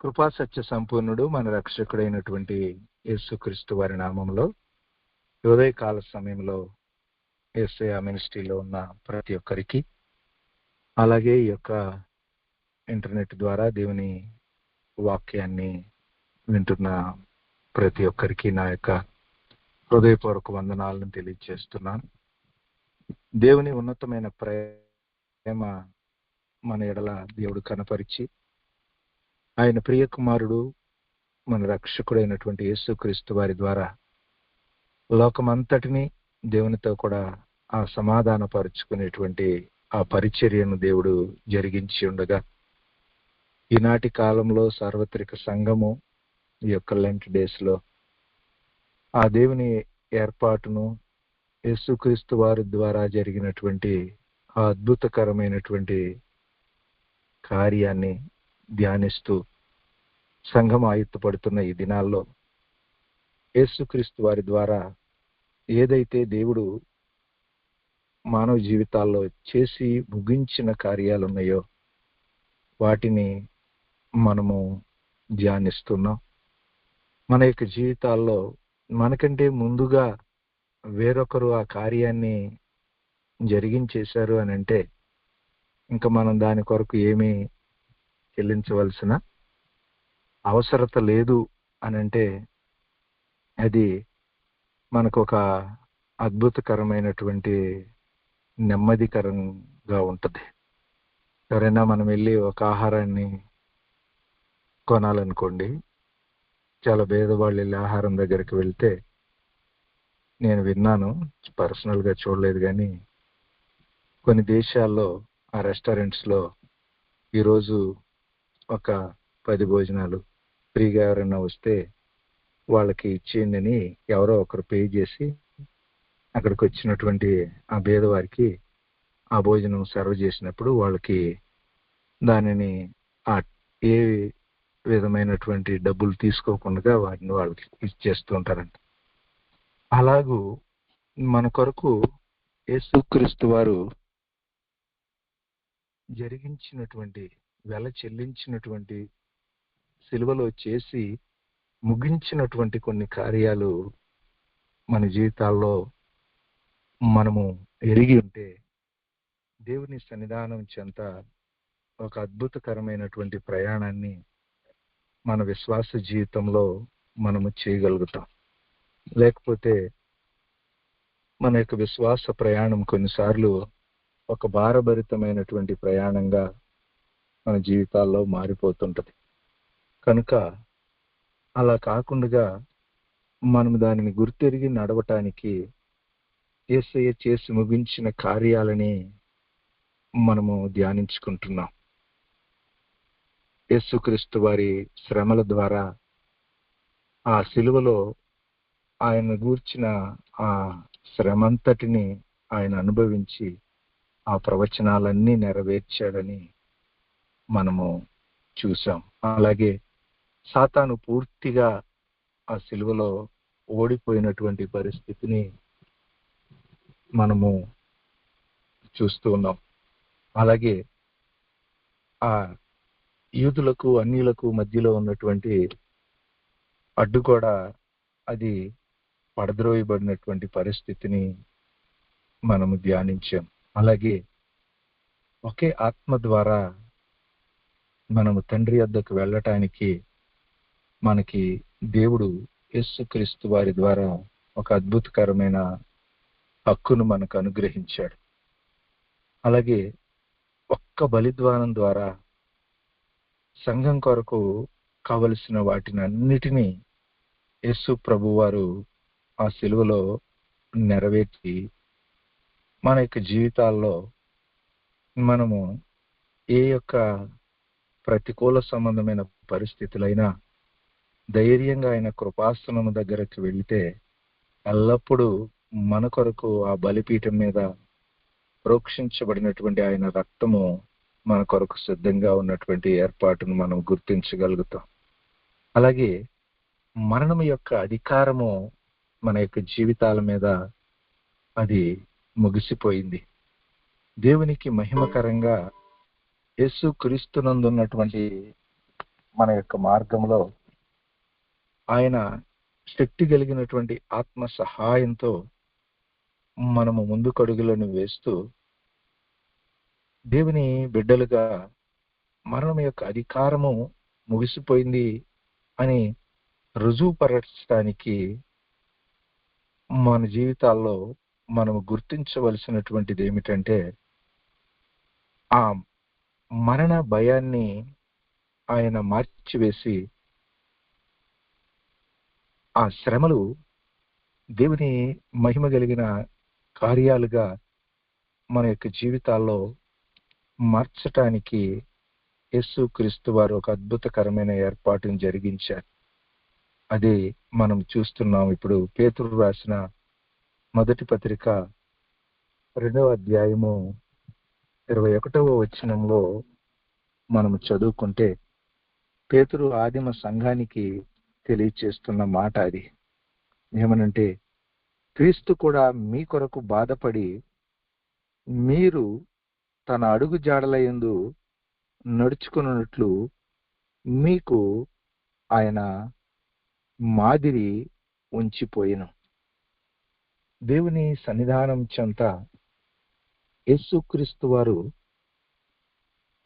కృపా సత్య సంపూర్ణుడు మన రక్షకుడైనటువంటి యేసుక్రీస్తు వారి నామంలో ఉదయకాల సమయంలో ఎస్ఐ మినిస్ట్రీలో ఉన్న ప్రతి ఒక్కరికి అలాగే ఈ యొక్క ఇంటర్నెట్ ద్వారా దేవుని వాక్యాన్ని వింటున్న ప్రతి ఒక్కరికి నా యొక్క హృదయపూర్వక వందనాలను తెలియజేస్తున్నాను. దేవుని ఉన్నతమైన ప్రేమ మన ఎడల దేవుడు కనపరిచి ఆయన ప్రియకుమారుడు మన రక్షకుడైనటువంటి యేసుక్రీస్తు వారి ద్వారా లోకమంతటిని దేవునితో కూడా ఆ సమాధానపరుచుకునేటువంటి ఆ పరిచర్యను దేవుడు జరిగించి ఉండగా ఈనాటి కాలంలో సార్వత్రిక సంఘము ఈ యొక్క లెంట్ డేస్లో ఆ దేవుని ఏర్పాటును యేసుక్రీస్తు వారి ద్వారా జరిగినటువంటి ఆ అద్భుతకరమైనటువంటి కార్యాన్ని ధ్యానిస్తూ సంఘం ఆయుత్తపడుతున్న ఈ దినాల్లో యేసుక్రీస్తు వారి ద్వారా ఏదైతే దేవుడు మానవ జీవితాల్లో చేసి ముగించిన కార్యాలు ఉన్నాయో వాటిని మనము ధ్యానిస్తున్నాం. మన యొక్క జీవితాల్లో మనకంటే ముందుగా వేరొకరు ఆ కార్యాన్ని జరిగించేశారు అని అంటే ఇంకా మనం దాని కొరకు ఏమీ చెల్లించవలసిన అవసరత లేదు అని అంటే అది మనకు ఒక అద్భుతకరమైనటువంటి నెమ్మదికరంగా ఉంటుంది. ఎవరైనా మనం వెళ్ళి ఒక ఆహారాన్ని కొనాలనుకోండి. చాలా పేదవాళ్ళు వెళ్ళి ఆహారం దగ్గరికి వెళ్తే నేను విన్నాను పర్సనల్గా చూడలేదు కానీ కొన్ని దేశాల్లో ఆ రెస్టారెంట్స్లో ఈరోజు ఒక పది భోజనాలు. ఫ్రీగా ఎవరైనా వస్తే వాళ్ళకి ఇచ్చేయండి అని ఎవరో ఒకరు పే చేసి అక్కడికి వచ్చినటువంటి ఆ పేదవారికి ఆ భోజనం సర్వ్ చేసినప్పుడు వాళ్ళకి దానిని ఆ ఏ విధమైనటువంటి డబ్బులు తీసుకోకుండా వాటిని వాళ్ళకి ఇచ్చేస్తూ ఉంటారంట. అలాగూ మన కొరకు యేసుక్రీస్తు వారు జరిగించినటువంటి వెల చెల్లించినటువంటి సిలువలో చేసి ముగించినటువంటి కొన్ని కార్యాలు మన జీవితాల్లో మనము ఎరిగి ఉంటే దేవుని సన్నిధానం చెంత ఒక అద్భుతకరమైనటువంటి ప్రయాణాన్ని మన విశ్వాస జీవితంలో మనము చేయగలుగుతాం. లేకపోతే మన యొక్క విశ్వాస ప్రయాణం కొన్నిసార్లు ఒక భారభరితమైనటువంటి ప్రయాణంగా మన జీవితాల్లో మారిపోతుంటది. కనుక అలా కాకుండా మనం దానిని గుర్తెరిగి నడవటానికి ఏసయ్య చేసి ముగించిన కార్యాలని మనము ధ్యానించుకుంటున్నాం. యేసుక్రీస్తు వారి శ్రమల ద్వారా ఆ సిలువలో ఆయన గూర్చిన ఆ శ్రమంతటిని ఆయన అనుభవించి ఆ ప్రవచనాలన్నీ నెరవేర్చాడని మనము చూసాం అలాగే సాతాను పూర్తిగా ఆ సిలువలో ఓడిపోయినటువంటి పరిస్థితిని మనము చూస్తూ ఉన్నాం. అలాగే ఆ యూదులకు అన్యులకు మధ్యలో ఉన్నటువంటి అడ్డు కూడా అది పడద్రోయబడినటువంటి పరిస్థితిని మనము ధ్యానించాం. అలాగే ఒకే ఆత్మ ద్వారా మనము తండ్రి వద్దకు వెళ్ళటానికి మనకి దేవుడు యేసుక్రీస్తు వారి ద్వారా ఒక అద్భుతకరమైన హక్కును మనకు అనుగ్రహించాడు. అలాగే ఒక్క బలిద్వానం ద్వారా సంఘం కొరకు కావలసిన వాటిని అన్నిటినీ యేసు ప్రభు వారు ఆ సెలువులో నెరవేర్చి మన యొక్క జీవితాల్లో మనము ఏ యొక్క ప్రతికూల సంబంధమైన పరిస్థితులైనా ధైర్యంగా ఆయన కృపాసనము దగ్గరకు వెళితే ఎల్లప్పుడూ మన కొరకు ఆ బలిపీఠం మీద ప్రోక్షించబడినటువంటి ఆయన రక్తము మన కొరకు సిద్ధంగా ఉన్నటువంటి ఏర్పాటును మనం గుర్తించగలుగుతాం. అలాగే మరణం యొక్క అధికారము మన యొక్క జీవితాల మీద అది ముగిసిపోయింది. దేవునికి మహిమకరంగా యేసు క్రీస్తునందున్నటువంటి మన యొక్క మార్గంలో ఆయన శక్తి కలిగినటువంటి ఆత్మ సహాయంతో మనము ముందుకడుగులను వేస్తూ దేవుని బిడ్డలుగా మరణం యొక్క అధికారము ముగిసిపోయింది అని రుజువుపరచడానికి మన జీవితాల్లో మనము గుర్తించవలసినటువంటిది ఏమిటంటే ఆ మరణ భయాన్ని ఆయన మార్చివేసి ఆ శ్రమలు దేవుని మహిమ కలిగిన కార్యాలుగా మన యొక్క జీవితాల్లో మార్చటానికి యేసు క్రీస్తు వారు ఒక అద్భుతకరమైన ఏర్పాటును జరిగించారు. అదే మనం చూస్తున్నాం ఇప్పుడు పేతురు రాసిన మొదటి పత్రిక రెండవ అధ్యాయము ఇరవై ఒకటవ వచనంలో మనం చదువుకుంటే పేతురు ఆదిమ సంఘానికి తెలియచేస్తున్న మాట అది. ఏమనంటే క్రీస్తు కూడా మీ కొరకు బాధపడి మీరు తన అడుగు జాడలయందు నడుచుకున్నట్లు మీకు ఆయన మాదిరి ఉంచిపోయిను. దేవుని సన్నిధానం చెంత యేసుక్రీస్తు వారు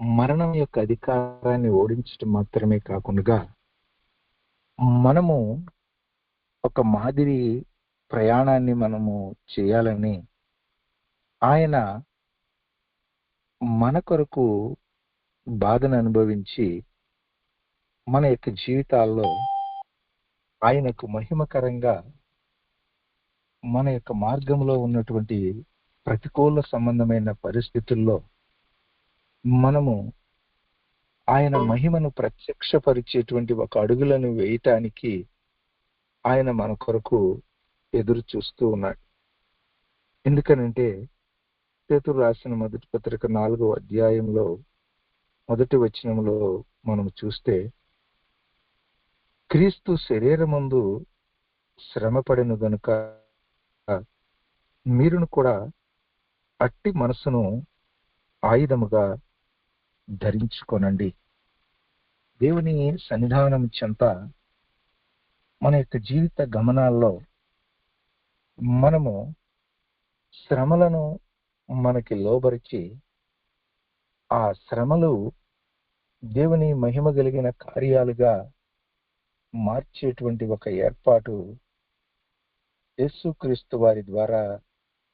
మరణం యొక్క అధికారాన్ని ఓడించడం మాత్రమే కాకుండా మనము ఒక మాదిరి ప్రయాణాన్ని మనము చేయాలని ఆయన మన కొరకు బాధను అనుభవించి మన యొక్క జీవితాల్లో ఆయనకు మహిమకరంగా మన యొక్క మార్గంలో ఉన్నటువంటి ప్రతికూల సంబంధమైన పరిస్థితుల్లో మనము ఆయన మహిమను ప్రత్యక్షపరిచేటువంటి ఒక అడుగులను వేయటానికి ఆయన మన కొరకు ఎదురు చూస్తూ ఉన్నాడు. ఎందుకనంటే పేతురు రాసిన మొదటి పత్రిక నాలుగో అధ్యాయంలో మొదటి వచనంలో మనం చూస్తే క్రీస్తు శరీరమందు శ్రమపడిన గనుక మీరును కూడా అట్టి మనసును ఆయుధముగా ధరించుకొనండి. దేవుని సన్నిధానం చెంత మన యొక్క జీవిత గమనాల్లో మనము శ్రమలను మనకి లోబరిచి ఆ శ్రమలు దేవుని మహిమ కలిగిన కార్యాలుగా మార్చేటువంటి ఒక ఏర్పాటు యేసుక్రీస్తు వారి ద్వారా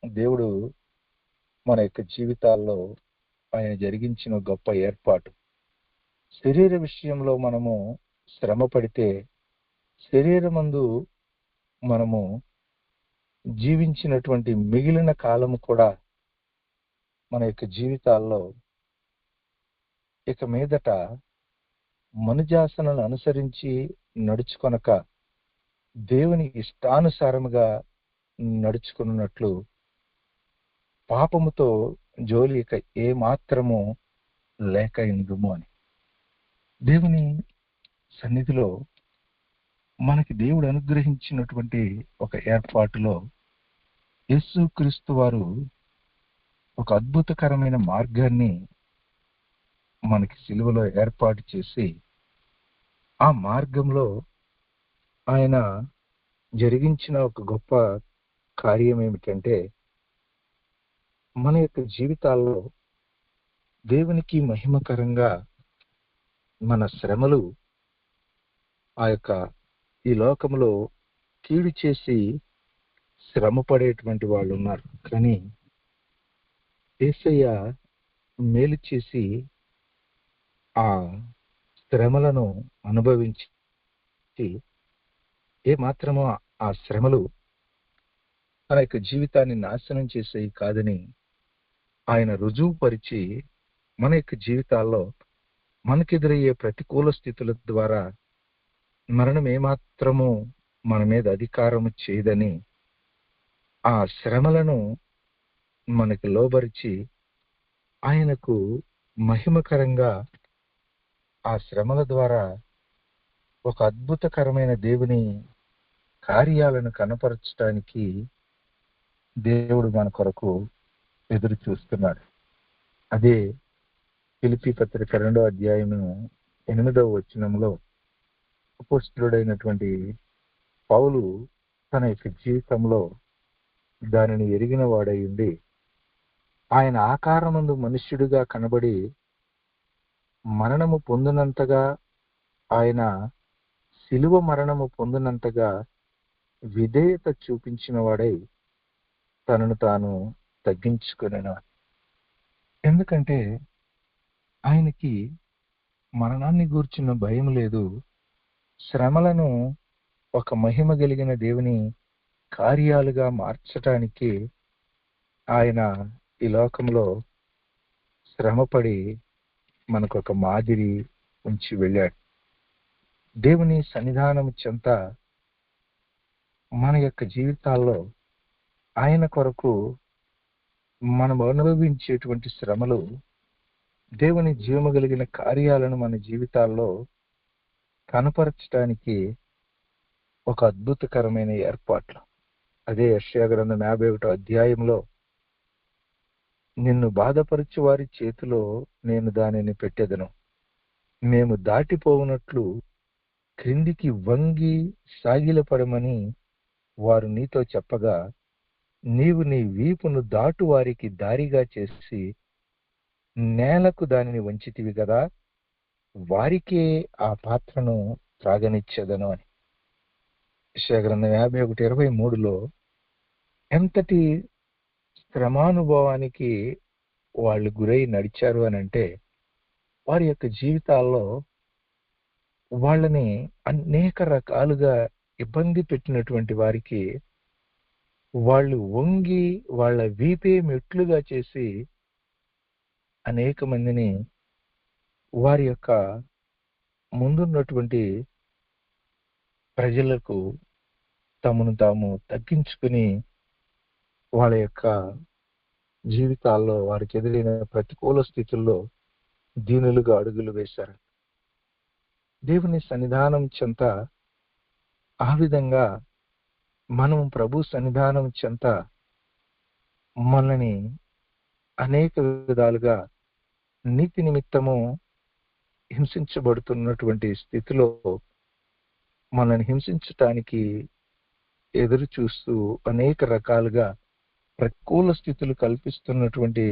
దేవుడు మన యొక్క జీవితాల్లో ఆయన జరిగించిన గొప్ప ఏర్పాటు. శరీర విషయంలో మనము శ్రమ పడితే శరీరమందు మనము జీవించినటువంటి మిగిలిన కాలము కూడా మన యొక్క జీవితాల్లో ఇక మీదట మనుజాసనలు అనుసరించి నడుచుకొనక దేవుని ఇష్టానుసారముగా నడుచుకున్నట్లు పాపముతో జోలి ఇక ఏ మాత్రము లేక ఎందుము అని. దేవుని సన్నిధిలో మనకి దేవుడు అనుగ్రహించినటువంటి ఒక ఏర్పాటులో యేసు క్రీస్తు వారు ఒక అద్భుతకరమైన మార్గాన్ని మనకి సిలువలో ఏర్పాటు చేసి ఆ మార్గంలో ఆయన జరిగించిన ఒక గొప్ప కార్యం ఏమిటంటే మన యొక్క జీవితాల్లో దేవునికి మహిమకరంగా మన శ్రమలు ఆ యొక్క ఈ లోకంలో కీడు చేసి శ్రమ పడేటువంటి వాళ్ళు ఉన్నారు. కానీ ఏసయ్య మేలు చేసి ఆ శ్రమలను అనుభవించి ఏ మాత్రమో ఆ శ్రమలు తన యొక్క జీవితాన్ని నాశనం చేసేవి కాదని ఆయన రుజువుపరిచి మన యొక్క జీవితాల్లో మనకెదురయ్యే ప్రతికూల స్థితుల ద్వారా మరణం ఏమాత్రము మన మీద అధికారము చేయదని ఆ శ్రమలను మనకి లోబరిచి ఆయనకు మహిమకరంగా ఆ శ్రమల ద్వారా ఒక అద్భుతకరమైన దేవుని కార్యాలను కనపరచడానికి దేవుడు మన కొరకు ఎదురు చూస్తున్నాడు. అదే పిలిపి పత్రిక రెండో అధ్యాయము ఎనిమిదవ వచనంలో అపోస్తుడైనటువంటి పౌలు తన యొక్క జీవితంలో దానిని ఎరిగిన వాడై ఉండి ఆయన ఆకారమందు మనుష్యుడిగా కనబడి మరణము పొందినంతగా ఆయన శిలువ మరణము పొందినంతగా విధేయత చూపించిన వాడై తనను తాను తగ్గించుకునేను? ఎందుకంటే ఆయనకి మరణాన్ని గూర్చిన భయం లేదు. శ్రమలను ఒక మహిమ కలిగిన దేవుని కార్యాలుగా మార్చటానికి ఆయన ఈ లోకంలో శ్రమపడి మనకు ఒక మాదిరి ఉంచి వెళ్ళాడు. దేవుని సన్నిధానం చెంత మన యొక్క జీవితాల్లో ఆయన కొరకు మనం అనుభవించేటువంటి శ్రమలు దేవుని జీవము కలిగిన కార్యాలను మన జీవితాల్లో కనపరచడానికి ఒక అద్భుతకరమైన ఏర్పాట్లు. అదే యశ్యాగ్రంథం యాభై ఒకటో అధ్యాయంలో నిన్ను బాధపరచు వారి చేతిలో నేను దానిని పెట్టెదను. మేము దాటిపోవునట్లు క్రిందికి వంగి సాగిలపడమని వారు నీతో చెప్పగా నీవు నీ వీపును దాటు వారికి దారిగా చేసి నేలకు దానిని వంచితివి కదా వారికే ఆ పాత్రను త్రాగనిచ్చేదను అని. గ్రంథం యాభై ఒకటి ఇరవై మూడులో ఎంతటి శ్రమానుభవానికి వాళ్ళు గురై నడిచారు అని అంటే వారి యొక్క జీవితాల్లో వాళ్ళని అనేక రకాలుగా ఇబ్బంది పెట్టినటువంటి వారికి వాళ్ళు వంగి వాళ్ళ వీపే మెట్లుగా చేసి అనేక మందిని వారి యొక్క ముందున్నటువంటి ప్రజలకు తమను తాము తగ్గించుకుని వాళ్ళ యొక్క జీవితాల్లో వారికి ఎదురైన ప్రతికూల స్థితుల్లో దీనులుగా అడుగులు వేశారు. దేవుని సన్నిధానం చెంత ఆ విధంగా మనం ప్రభు సన్నిధానం చెంత మనల్ని అనేక విధాలుగా నీతి నిమిత్తము హింసించబడుతున్నటువంటి స్థితిలో మనల్ని హింసించటానికి ఎదురు చూస్తూ అనేక రకాలుగా ప్రతికూల స్థితులు కల్పిస్తున్నటువంటి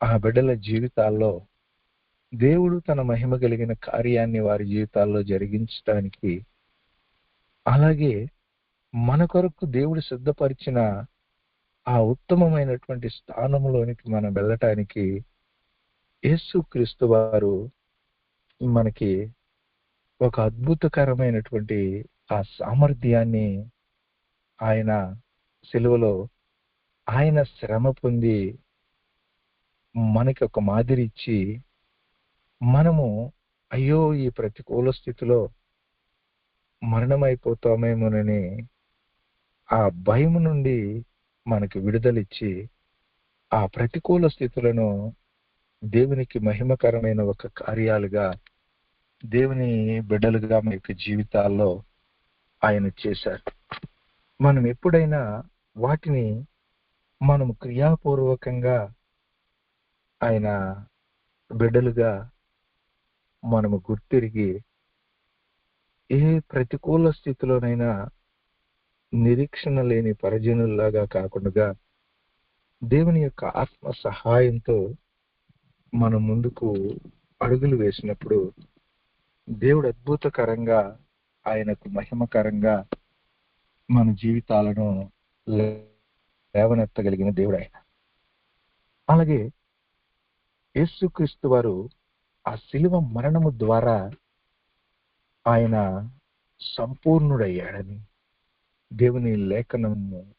ఆ బిడ్డల జీవితాల్లో దేవుడు తన మహిమ కలిగిన కార్యాన్ని వారి జీవితాల్లో జరిగించటానికి అలాగే మన కొరకు దేవుడు సిద్ధపరిచిన ఆ ఉత్తమమైనటువంటి స్థానంలోనికి మనం వెళ్ళటానికి యేసుక్రీస్తు వారు మనకి ఒక అద్భుతకరమైనటువంటి ఆ సామర్థ్యాన్ని ఆయన సెలవులో ఆయన శ్రమ పొంది మనకి ఒక మాదిరి ఇచ్చి మనము అయ్యో ఈ ప్రతికూల స్థితిలో మరణమైపోతామేమోనని ఆ భయం నుండి మనకి విడుదలిచ్చి ఆ ప్రతికూల స్థితులను దేవునికి మహిమకరమైన ఒక కార్యాలుగా దేవుని బిడ్డలుగా మన యొక్క జీవితాల్లో ఆయన చేశారు. మనం ఎప్పుడైనా వాటిని మనము క్రియాపూర్వకంగా ఆయన బిడ్డలుగా మనము గుర్తిరిగి ఏ ప్రతికూల స్థితిలోనైనా నిరీక్షణ లేని పరిజనుల్లాగా కాకుండా దేవుని యొక్క ఆత్మ సహాయంతో మనం ముందుకు అడుగులు వేసినప్పుడు దేవుడు అద్భుతకరంగా ఆయనకు మహిమకరంగా మన జీవితాలను లేవనెత్తగలిగిన దేవుడు ఆయన. అలాగే యేసుక్రీస్తు వారు ఆ శిలువ మరణము ద్వారా ఆయన సంపూర్ణుడయ్యాడని దేవుని లేఖనము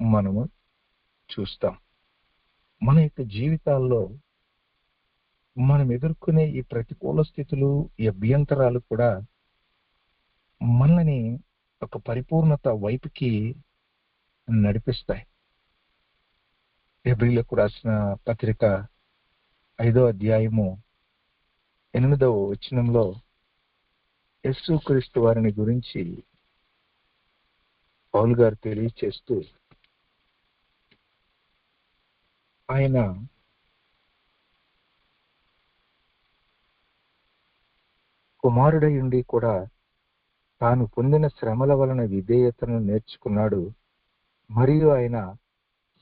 మనము చూస్తాం. మన యొక్క జీవితాల్లో మనం ఎదుర్కొనే ఈ ప్రతికూల స్థితులు ఈ అభ్యంతరాలు కూడా మనల్ని ఒక పరిపూర్ణత వైపుకి నడిపిస్తాయి. ఎబ్రిలకు రాసిన పత్రిక ఐదో అధ్యాయము ఎనిమిదవ వచనంలో యేసుక్రీస్తు వారిని గురించి పౌల్ గారు తెలియచేస్తూ ఆయన కుమారుడై ఉండి కూడా తాను పొందిన శ్రమల వలన విధేయతను నేర్చుకున్నాడు. మరియు ఆయన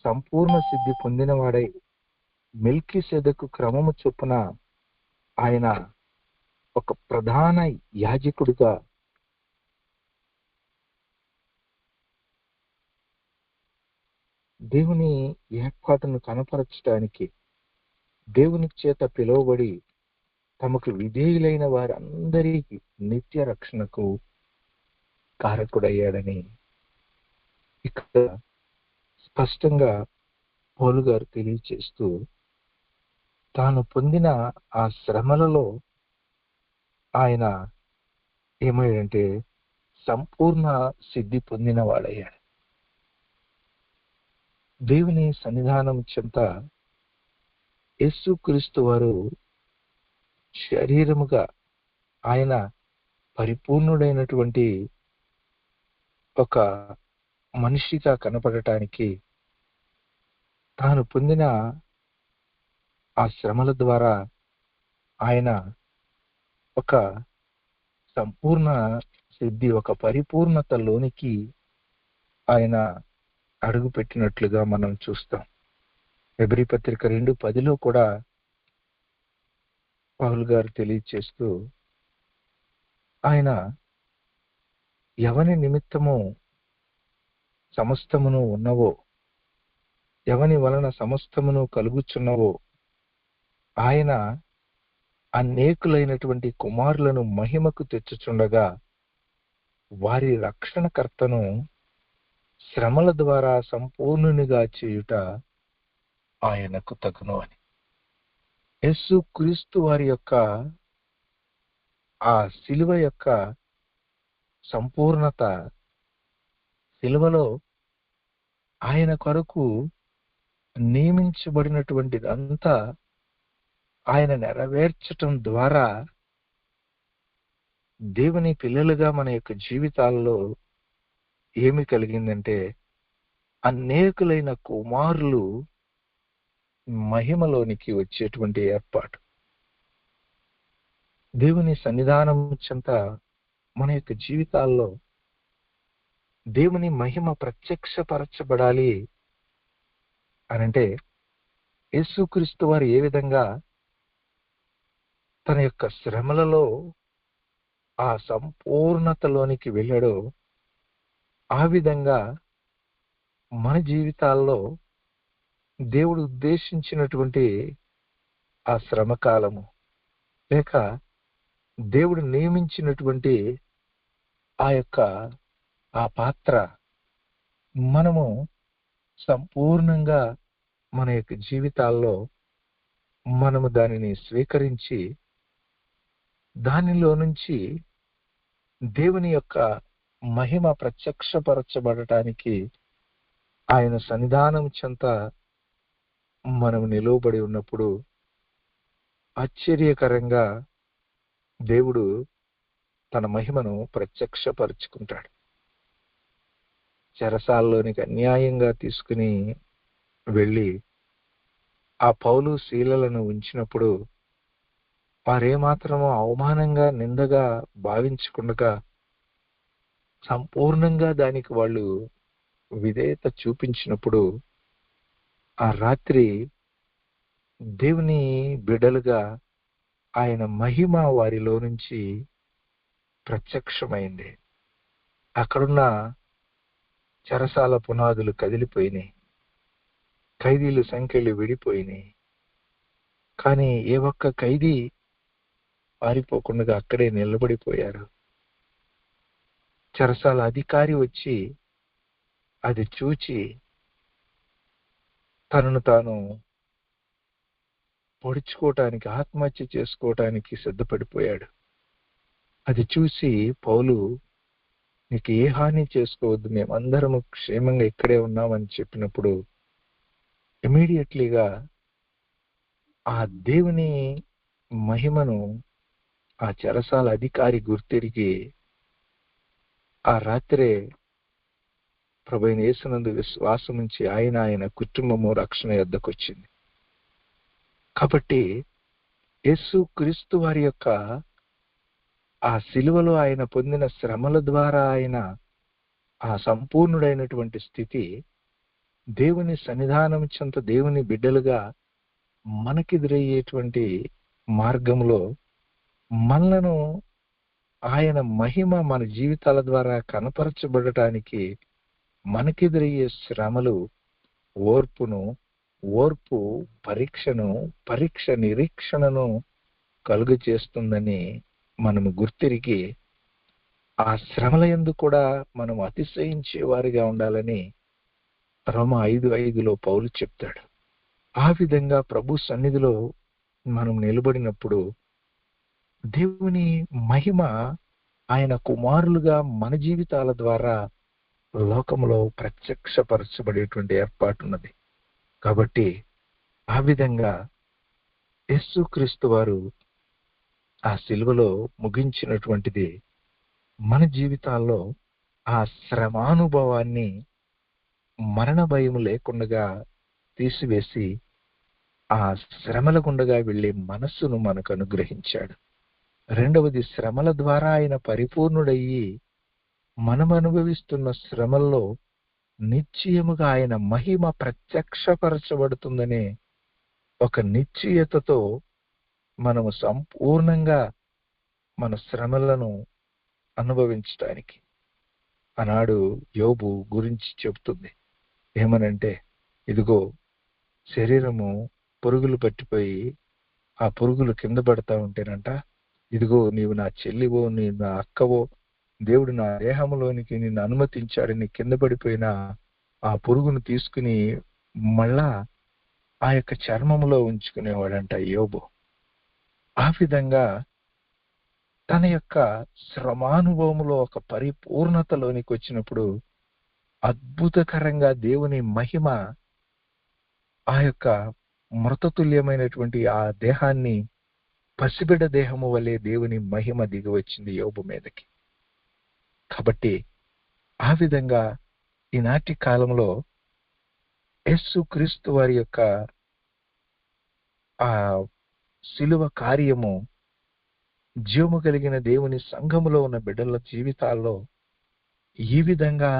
సంపూర్ణ సిద్ధి పొందినవాడై మిల్కీ సెదకు క్రమము చొప్పున ఆయన ఒక ప్రధాన యాజకుడిగా దేవుని ఏర్పాటును కనపరచడానికి దేవుని చేత పిలువబడి తమకు విధేయులైన వారందరికీ నిత్య రక్షణకు కారకుడయ్యాడని ఇక్కడ స్పష్టంగా పౌలు గారు తెలియచేస్తూ తాను పొందిన ఆ శ్రమలలో ఆయన ఏమయ్యాడంటే సంపూర్ణ సిద్ధి పొందిన వాడయ్యాడు. దేవుని సన్నిధానం చెంత యేసుక్రీస్తు వారు శరీరముగా ఆయన పరిపూర్ణుడైనటువంటి ఒక మనిషిగా కనపడటానికి తాను పొందిన ఆ శ్రమల ద్వారా ఆయన ఒక సంపూర్ణ సిద్ధి ఒక పరిపూర్ణతలోనికి ఆయన అడుగు పెట్టినట్లుగా మనం చూస్తాం. ఎబ్రి పత్రిక రెండు పదిలో కూడా పౌల్ గారు తెలియచేస్తూ ఆయన ఎవని నిమిత్తము సమస్తమును ఉన్నవో ఎవని వలన సమస్తమును కలుగుచున్నవో ఆయన అనేకులైనటువంటి కుమారులను మహిమకు తెచ్చుచుండగా వారి రక్షణకర్తను శ్రమల ద్వారా సంపూర్ణునిగా చేయుట ఆయనకు తగును అని. యస్సు క్రీస్తు వారి యొక్క ఆ శిలువ యొక్క సంపూర్ణత శిలువలో ఆయన కొరకు నియమించబడినటువంటిదంతా ఆయన నెరవేర్చటం ద్వారా దేవుని పిల్లలుగా మన యొక్క జీవితాల్లో ఏమి కలిగిందంటే అనేకులైన కుమారులు మహిమలోనికి వచ్చేటువంటి ఏర్పాటు. దేవుని సన్నిధానం చెంత మన యొక్క జీవితాల్లో దేవుని మహిమ ప్రత్యక్షపరచబడాలి అనంటే యేసుక్రీస్తు వారు ఏ విధంగా తన యొక్క శ్రమలలో ఆ సంపూర్ణతలోనికి వెళ్ళాడో ఆ విధంగా మన జీవితాల్లో దేవుడు ఉద్దేశించినటువంటి ఆ శ్రమకాలము లేక దేవుడు నియమించినటువంటి ఆ యొక్క ఆ పాత్ర మనము సంపూర్ణంగా మన యొక్క జీవితాల్లో మనము దానిని స్వీకరించి దానిలో నుంచి దేవుని యొక్క మహిమ ప్రత్యక్షపరచబడటానికి ఆయన సన్నిధానం చెంత మనం నిలువబడి ఉన్నప్పుడు ఆశ్చర్యకరంగా దేవుడు తన మహిమను ప్రత్యక్షపరుచుకుంటాడు. చెరసాల్లోనికి అన్యాయంగా తీసుకుని వెళ్ళి ఆ పౌలు శీలలను ఉంచినప్పుడు వారేమాత్రమో అవమానంగా నిందగా భావించకుండా సంపూర్ణంగా దానికి వాళ్ళు విధేయత చూపించినప్పుడు ఆ రాత్రి దేవుని బిడలుగా ఆయన మహిమ వారిలో నుంచి ప్రత్యక్షమైంది. అక్కడున్న చెరసాల పునాదులు కదిలిపోయినాయి. ఖైదీలు సంఖ్యలు విడిపోయినాయి. కానీ ఏ ఒక్క ఖైదీ పారిపోకుండా అక్కడే నిలబడిపోయారు. చెరసాల అధికారి వచ్చి అది చూచి తనను తాను పొడుచుకోవటానికి ఆత్మహత్య చేసుకోవటానికి సిద్ధపడిపోయాడు. అది చూసి పౌలు నీకు ఏ హాని చేసుకోవద్దు మేమందరము క్షేమంగా ఇక్కడే ఉన్నామని చెప్పినప్పుడు ఇమీడియట్లీగా ఆ దేవుని మహిమను ఆ చెరసాల అధికారి గుర్తిరిగి ఆ రాత్రే ప్రభైన యేసునందు విశ్వాసం నుంచి ఆయన ఆయన కుటుంబము రక్షణ యొద్దకు వచ్చింది కాబట్టి యేసు క్రీస్తు వారి యొక్క ఆ సిలువలో ఆయన పొందిన శ్రమల ద్వారా ఆయన ఆ సంపూర్ణుడైనటువంటి స్థితి దేవుని సన్నిధానం చెంత దేవుని బిడ్డలుగా మనకెదురయ్యేటువంటి మార్గంలో మనలను ఆయన మహిమ మన జీవితాల ద్వారా కనపరచబడటానికి మనకెదురయ్యే శ్రమలు ఓర్పును ఓర్పు పరీక్షను పరీక్ష నిరీక్షణను కలుగు చేస్తుందని మనము గుర్తిరిగి ఆ శ్రమల ఎందు కూడా మనం అతిశయించే వారిగా ఉండాలని రోమ ఐదు ఐదులో పౌలు చెప్తాడు. ఆ విధంగా ప్రభు సన్నిధిలో మనం నిలబడినప్పుడు దేవుని మహిమ ఆయన కుమారులుగా మన జీవితాల ద్వారా లోకంలో ప్రత్యక్షపరచబడేటువంటి ఏర్పాటు ఉన్నది కాబట్టి ఆ విధంగా యేసుక్రీస్తు వారు ఆ సిలువలో ముగించినటువంటిది మన జీవితాల్లో ఆ శ్రమానుభవాన్ని మరణ భయం లేకుండా తీసివేసి ఆ శ్రమల గుండగా వెళ్ళే మనస్సును మనకు అనుగ్రహించాడు. రెండవది శ్రమల ద్వారా ఆయన పరిపూర్ణుడయ్యి మనం అనుభవిస్తున్న శ్రమల్లో నిశ్చయముగా ఆయన మహిమ ప్రత్యక్షపరచబడుతుందనే ఒక నిశ్చయతతో మనము సంపూర్ణంగా మన శ్రమలను అనుభవించటానికి ఆనాడు యోబు గురించి చెబుతుంది. ఏమనంటే ఇదిగో శరీరము పురుగులు పట్టిపోయి ఆ పురుగులు కింద పడతా ఉంటేనంట ఇదిగో నీవు నా చెల్లివో నీ నా అక్కవో దేవుడు నా దేహంలోనికి నిన్ను అనుమతించాడని కింద పడిపోయిన ఆ పురుగును తీసుకుని మళ్ళా ఆ యొక్క చర్మంలో ఉంచుకునేవాడంట యోబు. ఆ విధంగా తన యొక్క శ్రమానుభవములో ఒక పరిపూర్ణతలోనికి వచ్చినప్పుడు అద్భుతకరంగా దేవుని మహిమ ఆ యొక్క మృతతుల్యమైనటువంటి ఆ దేహాన్ని పసిబిడ దేహము వలె దేవుని మహిమ దిగి వచ్చింది యోబు మీదకి. కాబట్టి ఆ విధంగా ఈనాటి కాలంలో యేసు క్రీస్తు వారి యొక్క ఆ శిలువ కార్యము జీవము కలిగిన దేవుని సంఘములో ఉన్న బిడ్డల జీవితాల్లో ఈ విధంగా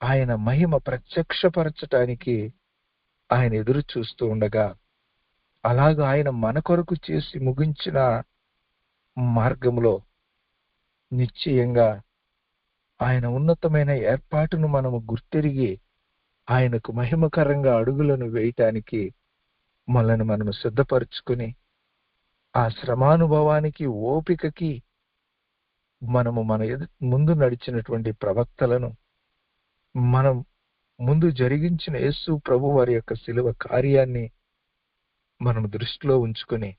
ఆయన మహిమ ప్రత్యక్షపరచటానికి ఆయన ఎదురు చూస్తూ ఉండగా అలాగ ఆయన మన కొరకు చేసి ముగించిన మార్గంలో నిశ్చయంగా ఆయన ఉన్నతమైన ఏర్పాటును మనము గుర్తెరిగి ఆయనకు మహిమకరంగా అడుగులను వేయటానికి మనల్ని మనము సిద్ధపరచుకుని ఆ శ్రమానుభవానికి ఓపికకి మనము మన ముందు నడిచినటువంటి ప్రవక్తలను మనం ముందు జరిగించిన యేసు ప్రభు వారి యొక్క శిలువ కార్యాన్ని మనం దృష్టిలో ఉంచుకొని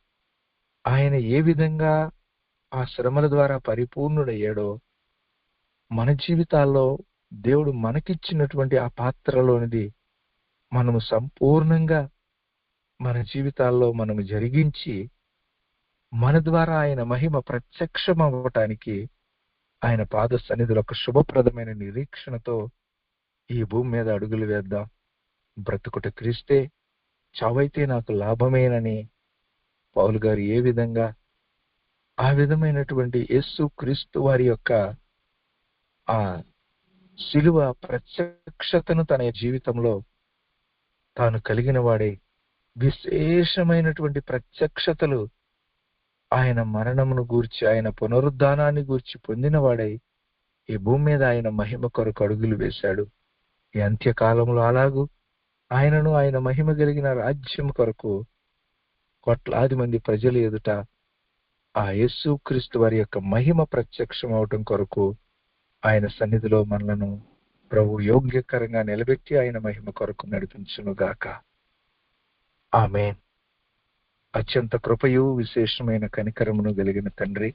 ఆయన ఏ విధంగా ఆ శ్రమల ద్వారా పరిపూర్ణుడయ్యాడో మన జీవితాల్లో దేవుడు మనకిచ్చినటువంటి ఆ పాత్రలోనిది మనము సంపూర్ణంగా మన జీవితాల్లో మనము జరిగించి మన ద్వారా ఆయన మహిమ ప్రత్యక్షం అవ్వటానికి ఆయన పాద సన్నిధిలో ఒక శుభప్రదమైన నిరీక్షణతో ఈ భూమి మీద అడుగులు వేద్దాం. బ్రతుకుట క్రీస్తే చావైతే నాకు లాభమేనని పౌలు గారు ఏ విధంగా ఆ విధమైనటువంటి యేసు క్రీస్తు వారి యొక్క ఆ శిలువ ప్రత్యక్షతను తన జీవితంలో తాను కలిగిన వాడే. విశేషమైనటువంటి ప్రత్యక్షతలు ఆయన మరణమును గూర్చి ఆయన పునరుద్ధానాన్ని గూర్చి పొందినవాడై ఈ భూమి మీద ఆయన మహిమ కొరకు అడుగులు వేశాడు. ఈ అంత్యకాలంలో అలాగూ ఆయనను ఆయన మహిమ కలిగిన రాజ్యం కొరకు కోట్లాది మంది ప్రజల ఎదుట ఆ యేసు క్రీస్తు వారి యొక్క మహిమ ప్రత్యక్షం అవటం కొరకు ఆయన సన్నిధిలో మనలను ప్రభు యోగ్యకరంగా నిలబెట్టి ఆయన మహిమ కొరకు నడిపించునుగాక ఆమె అత్యంత కృపయు విశేషమైన కనికరమును కలిగిన తండ్రి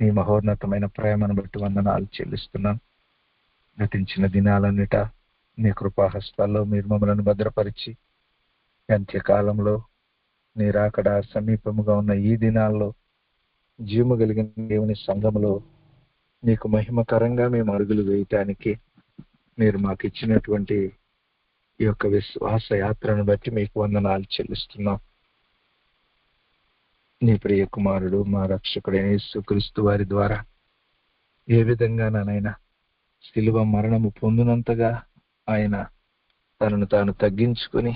నీ మహోన్నతమైన ప్రేమను బట్టి వందనాలు చెల్లిస్తున్నాను గతించిన దినాలన్నిట నీ కృపాహస్తాల్లో మీరు మమ్మలను భద్రపరిచి అంత్యకాలంలో నీరాకడ సమీపముగా ఉన్న ఈ దినాల్లో జీవము కలిగిన దేవుని సంఘములో నీకు మహిమకరంగా మేము అడుగులు వేయటానికి మీరు మాకు ఇచ్చినటువంటి ఈ యొక్క విశ్వాస యాత్రను బట్టి మీకు వందనాలు చెల్లిస్తున్నాం. నీ ప్రియ కుమారుడు మా రక్షకుడైన యేసుక్రీస్తు వారి ద్వారా ఏ విధంగా నానైనా శిలువ మరణము పొందినంతగా ఆయన తనను తాను తగ్గించుకొని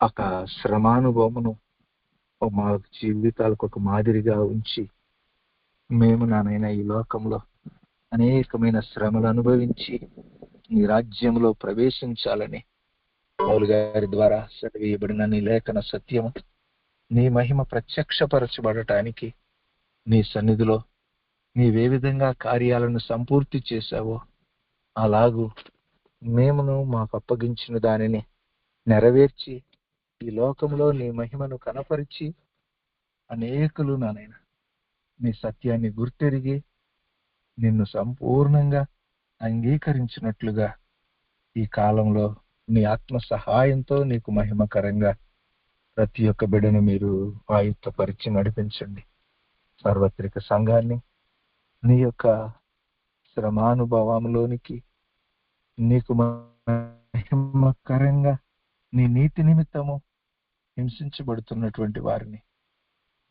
ఒక శ్రమానుభవమును ఓ మా జీవితాలకు ఒక మాదిరిగా ఉంచి మేము నానైన ఈ లోకంలో అనేకమైన శ్రమలు అనుభవించి నీ రాజ్యంలో ప్రవేశించాలని పౌలు గారి ద్వారా చదివేయబడిన నీ లేఖన సత్యము నీ మహిమ ప్రత్యక్షపరచబడటానికి నీ సన్నిధిలో నీవే విధంగా కార్యాలను సంపూర్తి చేశావో అలాగూ మేమును మాకు అప్పగించిన దానిని నెరవేర్చి ఈ లోకంలో నీ మహిమను కనపరిచి అనేకులు నానైన నీ సత్యాన్ని గుర్తెరిగి నిన్ను సంపూర్ణంగా అంగీకరించినట్లుగా ఈ కాలంలో నీ ఆత్మ సహాయంతో నీకు మహిమకరంగా ప్రతి ఒక్క బిడను మీరు ఆయుత్తపరిచి నడిపించండి. సార్వత్రిక సంఘాన్ని నీ యొక్క శ్రమానుభవంలోనికి నీకు మహిమకరంగా నీ నీతి నిమిత్తము హింసించబడుతున్నటువంటి వారిని.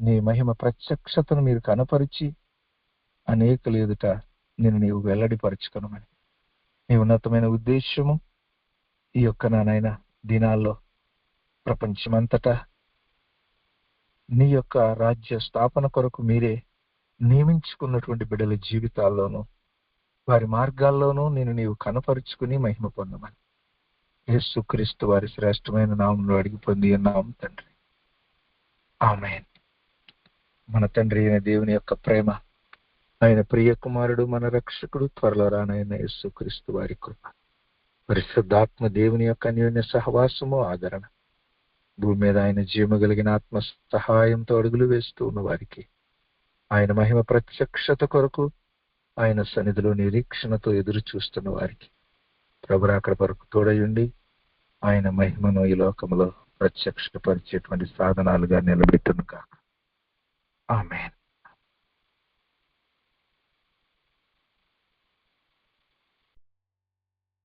నీ మహిమ ప్రత్యక్షతను మీరు కనపరిచి అనేకలు ఎదుట నేను నీవు వెల్లడిపరచుకొనమని. నీ ఉన్నతమైన ఉద్దేశము ఈ యొక్క నానైన దినాల్లో ప్రపంచమంతటా నీ యొక్క రాజ్య స్థాపన కొరకు మీరే నియమించుకున్నటువంటి బిడ్డల జీవితాల్లోనూ వారి మార్గాల్లోనూ నేను నీవు కనపరుచుకుని మహిమ పొందమని. యేసుక్రీస్తు వారి శ్రేష్టమైన నామంలో అడిగి పొంది ఉన్నాం తండ్రి. ఆమె మన తండ్రి అయిన దేవుని యొక్క ప్రేమ ఆయన ప్రియ కుమారుడు మన రక్షకుడు త్వరలో రానైన యేసుక్రీస్తు వారి కృప పరిశుద్ధాత్మ దేవుని యొక్క అన్యోన్య సహవాసము ఆదరణ. భూమి మీద ఆయన జీవము కలిగిన ఆత్మ సహాయంతో అడుగులు వేస్తూ ఉన్న వారికి ఆయన మహిమ ప్రత్యక్షత కొరకు ఆయన సన్నిధిలో నిరీక్షణతో ఎదురు చూస్తున్న వారికి ప్రభు అక్కడ వరకు తోడయుండి ఆయన మహిమను ఈ లోకంలో ప్రత్యక్షపరిచేటువంటి సాధనాలుగా నిలబెట్టును కాక ఆమెన్.